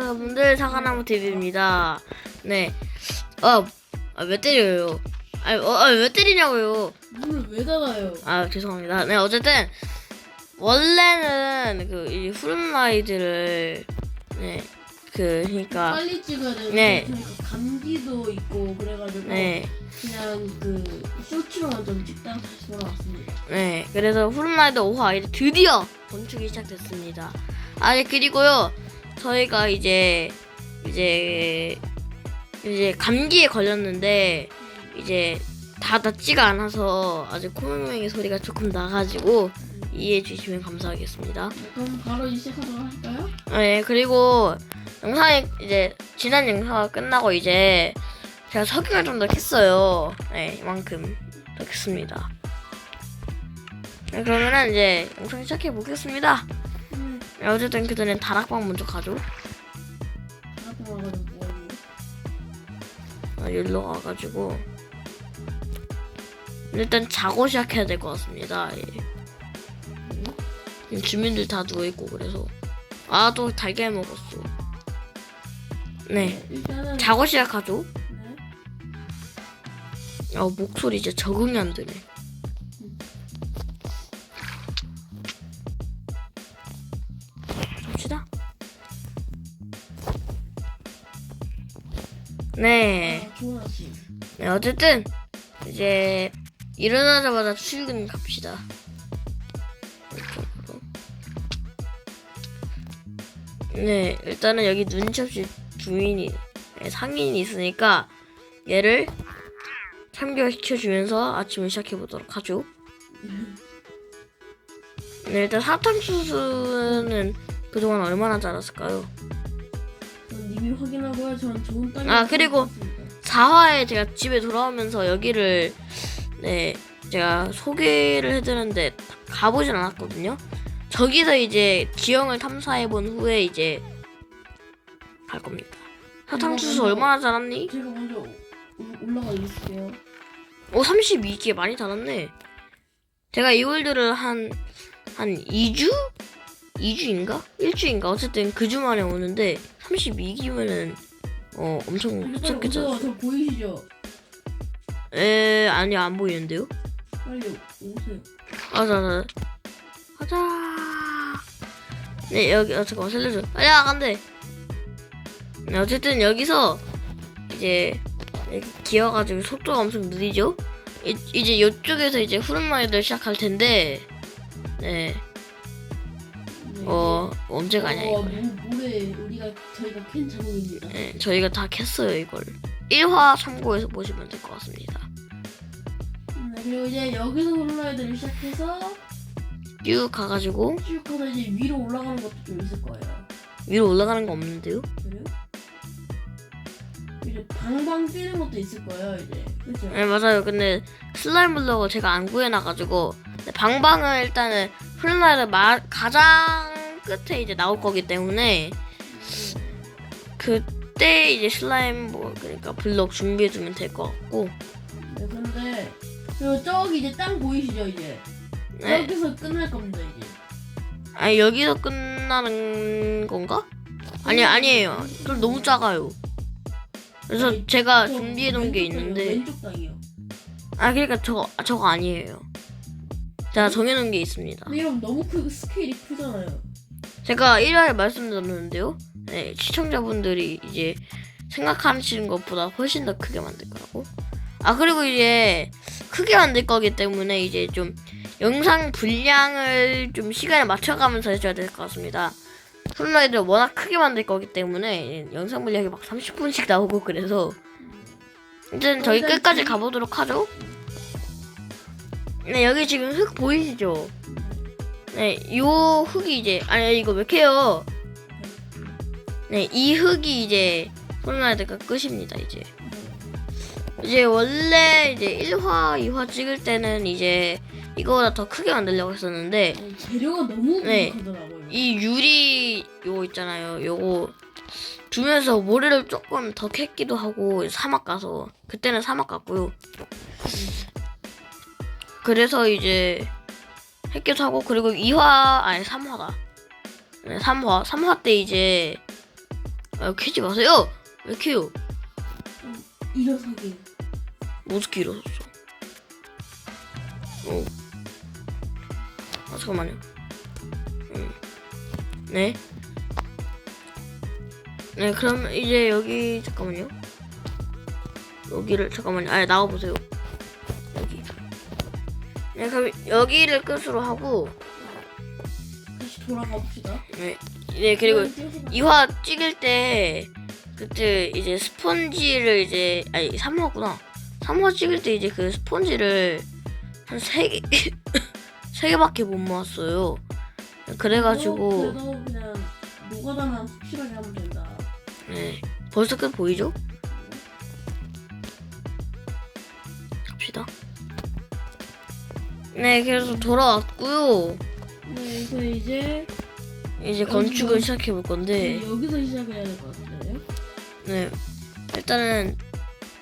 여러분들 사과나무 TV입니다. 네. 어, 아, 왜 때려요? 아, 어, 아, 왜 때리냐고요? 문을 왜 닫아요? 아, 죄송합니다. 네, 어쨌든 원래는 그이 푸른라이드를 네, 그 그러니까 빨리 찍어야 되는데 네. 그러니까 감기도 있고 그래가지고 네, 그냥 그 쇼츠로만 좀 찍다가 다시 돌아왔습니다. 네. 그래서 푸른라이드 5화 이제 드디어 건축이 시작됐습니다. 아, 네, 그리고요. 저희가 이제 이제 이제 감기에 걸렸는데 이제 다 낫지가 않아서 아직 코맹맹이 소리가 조금 나가지고 이해해 주시면 감사하겠습니다. 네, 그럼 바로 이제 시작하도록 할까요? 네 그리고 영상이 이제 지난 영상이 끝나고 이제 제가 석유를 좀더 캤어요. 네 이만큼 더 캤습니다. 네, 그러면은 이제 영상 시작해 보겠습니다. 음. 네, 어쨌든 그 전에 다락방 먼저 가죠. 아, 여기로 와가지고 일단 자고 시작해야 될 것 같습니다. 예. 지금 주민들 다 누워 있고 그래서 아 또 달걀 먹었어. 네, 자고 시작하죠. 네. 아 목소리 이제 적응이 안 되네. 네. 아침. 네, 어쨌든 이제 일어나자마자 출근 갑시다. 이쪽으로. 네, 일단은 여기 눈치 없이 주인이 네, 상인이 있으니까 얘를 참교시켜주면서 아침을 시작해보도록 하죠. 네, 일단 사탕수수는 그동안 얼마나 자랐을까요? 전 님이 확인하고요. 전 좋은 땅이 아, 그리고 4화에 제가 집에 돌아오면서 여기를 네 제가 소개를 해드렸는데 가보진 않았거든요. 저기서 이제 지형을 탐사해 본 후에 이제 갈 겁니다. 사탕수수 어, 얼마나 자랐니? 제가 먼저 오- 올라가 있을게요. 오 32개 많이 자랐네. 제가 이 월드를 한 한 2주? 2주인가? 1주인가? 어쨌든 그 주만에 오는데 32기면은 어 엄청 오세요. 자랐어. 저 보이시죠? 에 아니 안 보이는데요? 빨리 오세요. 가자, 가자. 가자. 네, 여기, 어, 살려줘. 아, 야, 안 돼. 네, 어쨌든 여기서 이제 기어가지고 속도가 엄청 느리죠? 이, 이제 이쪽에서 이제 푸른마이를 시작할 텐데, 네, 네, 어, 언제가 아니야, 어, 이거. 물, 물에 우리가 저희가 캔 자국입니다. 네, 저희가 다 캤어요, 이걸. 1화 참고해서 보시면 될 것 같습니다. 네, 그리고 이제 여기서 홀라이드를 시작해서 쭉 가가지고 쭉 하다 이제 위로 올라가는 것도 좀 있을 거예요. 위로 올라가는 거 없는데요? 그래요? 이제 방방 뛰는 것도 있을 거예요, 이제. 그렇죠? 네 맞아요. 근데 슬라임 블럭을 제가 안 구해놔가지고 네, 방방은 일단은 마 가장 끝에 이제 나올 거기 때문에 그때 이제 슬라임 뭐 그러니까 블럭 준비해두면 될 것 같고 네, 근데 저기 이제 땅 보이시죠, 이제. 네. 여기서 끝날 겁니다, 이제. 아니 여기서 끝나는 건가? 아니 아니에요. 그럼 너무 작아요. 그래서 아니, 제가 저 준비해 놓은 게 왼쪽 땅이요, 있는데 왼쪽 땅이요. 아 그러니까 저거 저거 아니에요. 제가 정해 놓은 게 있습니다. 근데 이러면 너무 크 스케일이 크잖아요. 제가 1화에 말씀드렸는데요. 네, 시청자분들이 이제 생각하시는 것보다 훨씬 더 크게 만들 거라고. 아, 그리고 이제 크게 만들 거기 때문에 이제 좀 영상 분량을 좀 시간에 맞춰가면서 해줘야 될 것 같습니다. 플라이드를 워낙 크게 만들 거기 때문에 영상 분량이 막 30분씩 나오고 그래서 일단 저희 끝까지 가보도록 하죠. 네, 여기 지금 흙 보이시죠? 네, 요 흙이 이제 아니 이거 왜 캐요? 네, 이 흙이 이제 폴라이드가 끝입니다 이제. 이제 원래 이제 1화, 2화 찍을 때는 이제 이거보다 더 크게 만들려고 했었는데 네, 재료가 너무 네. 부족하더라고요. 이 유리 요거 있잖아요. 요거 두면서 모래를 조금 더 캤기도 하고 사막 가서 그때는 사막 갔고요. 그래서 이제 햇기도 하고 그리고 2화 아니 3화다. 네, 3화 3화 때 이제 아 캐지 마세요. 왜 캐요? 일어서게. 어떻게 일어섰어? 어. 아 잠깐만요. 음. 네. 네 그럼 이제 여기 잠깐만요. 여기를 잠깐만요. 아 나와 보세요. 여기. 네 그럼 여기를 끝으로 하고 다시 돌아가 봅시다. 네, 네 그리고 띄워서 이화 찍을 때 그때 이제 스펀지를 이제 아니 3화구나 3화 찍을 때 이제 그 스펀지를 한 3개 3개밖에 못 모았어요 그래가지고 그래도 그냥 노가다만 확실하게 하면 된다. 네 벌써 끝 보이죠? 갑시다 네 그래서 돌아왔고요. 네, 그래서 이제 이제 건축을 시작해 볼 건데. 여기서 시작해야 될 것 같아요. 네 일단은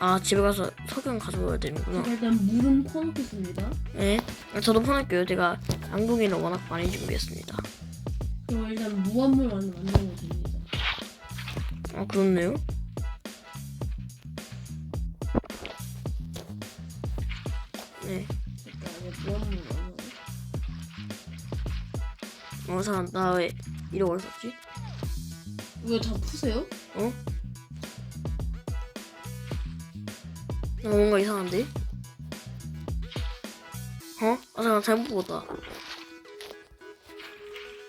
아 집에 가서 석영 가져와야 되는구나. 제가 일단 물은 퍼놓겠습니다. 네 저도 보낼게요. 제가 양동이를 워낙 많이 준비했습니다. 그럼 일단 무한물 만들 만들면 됩니다. 아 그렇네요. 네 어, 잠깐, 나왜 이러고 있었지? 이거 다 푸세요? 어? 나 뭔가 이상한데? 어? 아, 잠깐, 잘못 보았다.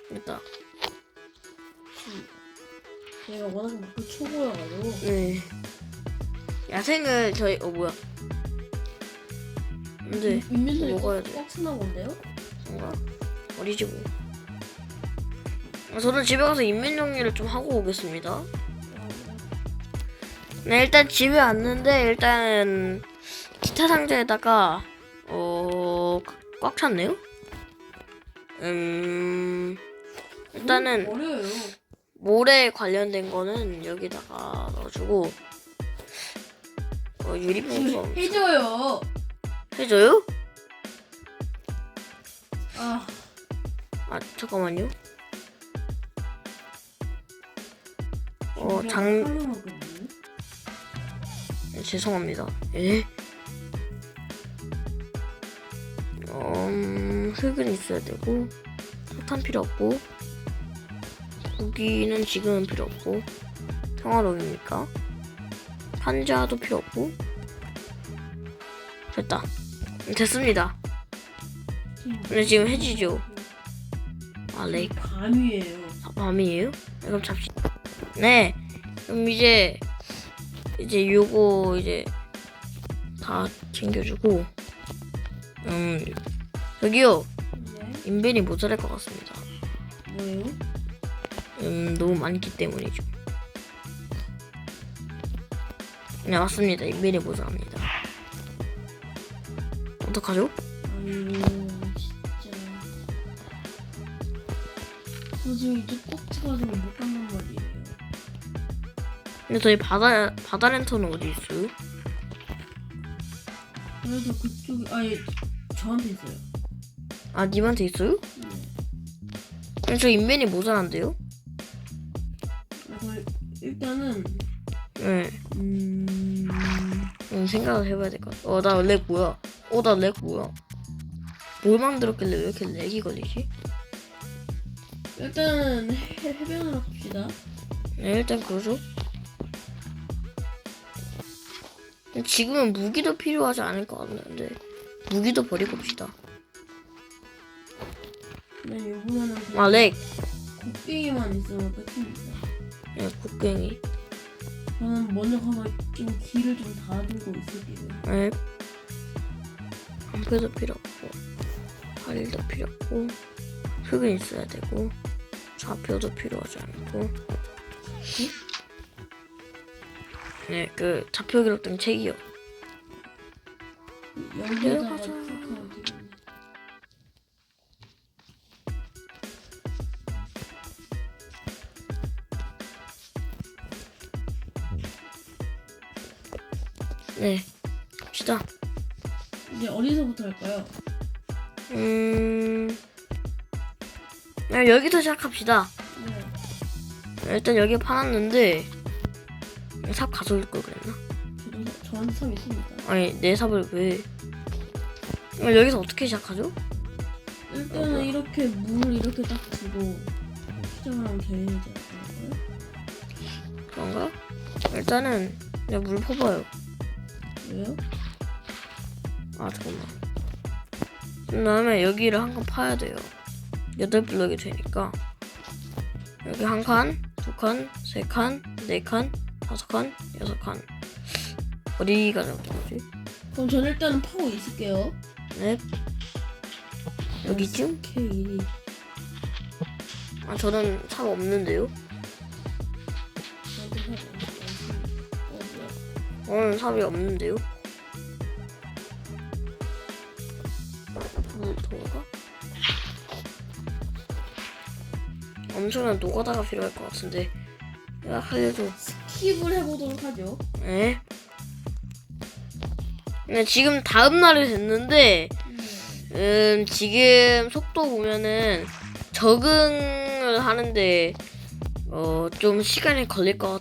됐다. 제가 워낙 막그 초보여가지고 네. 야생을 저희, 어, 뭐야. 근데, 인민들이 먹어야 돼. 꽉 차나 본데요? 뭔가, 어리지 뭐. 아, 저는 집에 가서 인면 정리를 좀 하고 오겠습니다. 네, 일단 집에 왔는데 일단 기타 상자에다가 어, 꽉 찼네요. 음, 일단은 어려요. 모래 관련된 거는 여기다가 넣어주고 어, 유리봉투 해줘요. 해줘요? 아, 아 잠깐만요. 어, 장. 네, 죄송합니다. 예? 음, 흙은 있어야 되고, 석탄 필요 없고, 고기는 지금은 필요 없고, 평화로우니까. 판자도 필요 없고, 됐다. 됐습니다. 근데 지금 해지죠? 아, 레이 밤이에요. 아, 밤이에요? 네, 그럼 잡시다. 네. 그럼 이제 이제 요거 이제 다 챙겨주고 음 저기요 네. 인벤이 모자랄 것 같습니다. 뭐예요? 음 너무 많기 때문이죠. 네 맞습니다. 인벤이 모자랍니다. 어떡하죠? 아유, 진짜. 저 지금 이제 꽉 차가지고 못 간단 말이에요. 근데 저희 바다 바다 랜턴은 어디 있어요? 그래도 그쪽이, 아예 저한테 있어요. 아 님한테 있어요? 네. 근데 저 인벤이 모자란데요? 일단은, 네. 음, 음, 생각을 해봐야 될 것 같아. 어, 나렉 뭐야? 어, 나 렉 뭐야? 뭘 만들었길래 왜 이렇게 렉이 걸리지? 일단 해, 해변으로 갑시다. 네, 일단 그러죠. 지금은 무기도 필요하지 않을 것 같는데 무기도 버리고 봅시다. 네, 그냥 아, 렉. 곡괭이만 있으면 끝입니다. 네, 곡괭이. 저는 먼저 가서 좀 길을 좀 다듬고 있을게요. 네. 방패도 필요 없고 활도 필요 없고 흙은 있어야 되고 좌표도 필요하지 않고 네, 그 좌표 기록된 책이요. 내려가자. 되겠네. 네, 갑시다. 이제 어디서부터 할까요? 음, 아, 여기서 시작합시다. 네. 일단 여기 파놨는데 삽 가져올 걸 그랬나? 저도 사- 저한테 삽 있습니다. 아니 내 삽을 왜? 어, 여기서 어떻게 시작하죠? 일단은 이렇게 물을 이렇게 딱 두고 시작을 하면 되지 않을까요? 그런가? 일단은 그냥 물 퍼봐요. 왜요? 아 잠깐만. 그 다음에 여기를 한 칸 파야 돼요. 여덟 블럭이 되니까 여기 한 칸, 두 칸, 세 칸, 네 칸, 다섯 칸, 여섯 칸. 어디가 잘못된 거지? 그럼 저는 일단은 파고 있을게요. 네. 여기쯤? K1이 아 저는 삽 없는데요. 저는 삽이 없는데요. 엄청난 노가다가 필요할 것 같은데. 야, 알려줘. 킵을 해보도록 하죠. 네. 네, 지금 다음 날이 됐는데, 음, 지금 속도 보면은 적응을 하는데, 어, 좀 시간이 걸릴 것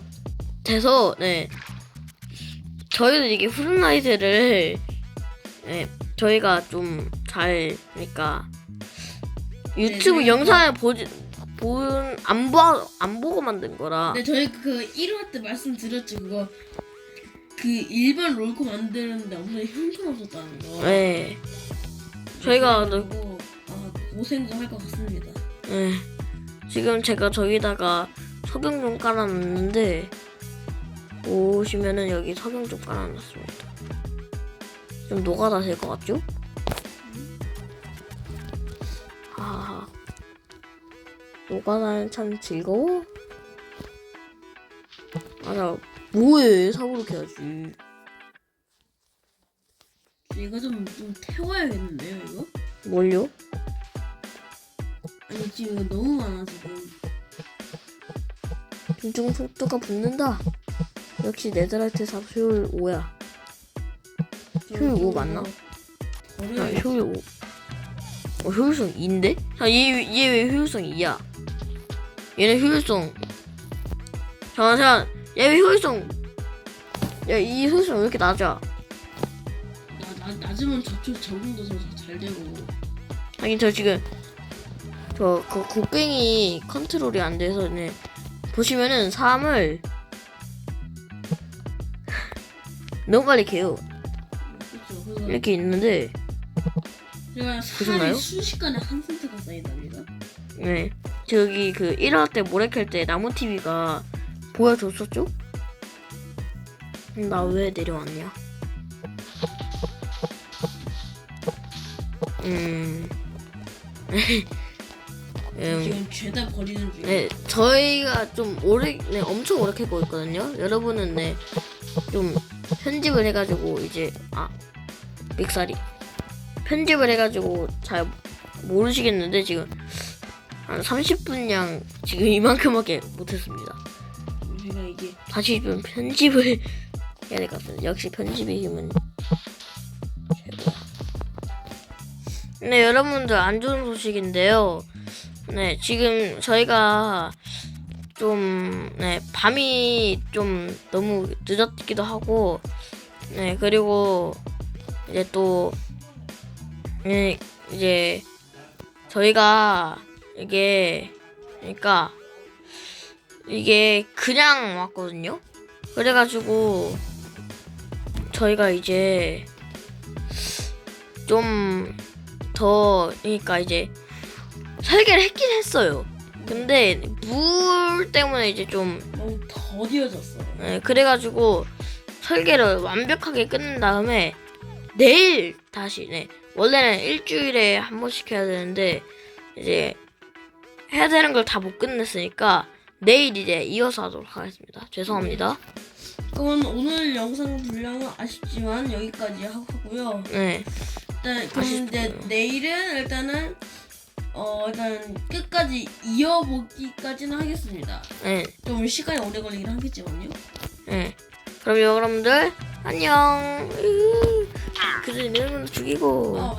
같아서, 네. 저희도 이게 푸른라이트를, 네, 저희가 좀 잘, 그러니까, 유튜브 네, 영상을 보지, 본, 안 보, 안 보고 만든 거라. 네, 저희 그 1화 때 말씀드렸죠. 그거 그 일반 롤코 만드는데 엄청 형편없었다는 거. 네. 저희가 너- 그래가지고, 아 고생 좀할것 같습니다. 네. 지금 제가 저기다가 석영 좀 깔아놨는데 보시면은 여기 석영 좀 깔아놨습니다. 좀 노가다 될 것 같죠? 노가다는 참 즐거워. 맞아. 뭐해? 사고로 해야지. 이거 좀, 좀 태워야겠는데요, 이거? 뭘요? 아니 지금 이거 너무 많아 지금. 중증 속도가 붙는다. 역시 네덜란드 삽 효율 5야. 효율 오 맞나? 아, 버려야 효율 5. 어, 효율성 2인데? 자, 얘, 얘 왜 효율성 2야? 얘는 효율성. 잠깐, 잠깐. 얘왜 효율성. 야, 이 효율성 왜 이렇게 낮아? 나, 나, 낮으면 저쪽 적응도 더잘 되고. 하긴 저 지금, 저, 그, 곡괭이 컨트롤이 안 돼서, 네. 보시면은, 사람을, 너무 빨리 개요. 그렇죠. 이렇게 있는데, 보셨나요? 살이 순식간에 한 센트가 쌓인답니다. 네. 저기 그 1화 때 모래 캘 때 나무 TV가 보여줬었죠? 나 왜 내려왔냐? 음. 음. 지금 죄다 버리는 중이에요. 네, 저희가 좀 오래, 네, 엄청 오래 캐고 있거든요. 여러분은 네, 좀 편집을 해가지고 이제 아 믹사리 편집을 해가지고 잘 모르시겠는데 지금 한 30분량 지금 이만큼밖에 못했습니다. 제가 이게 다시 좀 편집을 해야 될 것 같습니다. 역시 편집의 힘은 최고야. 네, 여러분들 안 좋은 소식인데요. 네, 지금 저희가 좀, 네, 밤이 좀 너무 늦었기도 하고, 네, 그리고 이제 또, 네, 이제 저희가 이게, 그러니까 이게 그냥 왔거든요. 그래가지고 저희가 이제 좀 더 그러니까 이제 설계를 했긴 했어요. 근데 물 때문에 이제 좀 너무 더디어졌어요. 예, 그래가지고 설계를 완벽하게 끝낸 다음에 내일 다시 네 원래는 일주일에 한 번씩 해야 되는데 이제 해야 되는 걸 다 못 끝냈으니까 내일 이제 이어서 하도록 하겠습니다. 죄송합니다. 그럼 오늘 영상 분량은 아쉽지만 여기까지 하고요. 네, 일단 그럼 이제. 내일은 일단은 어 일단 끝까지 이어보기까지는 하겠습니다. 네, 좀 시간이 오래 걸리긴 하겠지만요. 네. 그럼 여러분들 안녕. 으, 그들 이름은 죽이고. 어,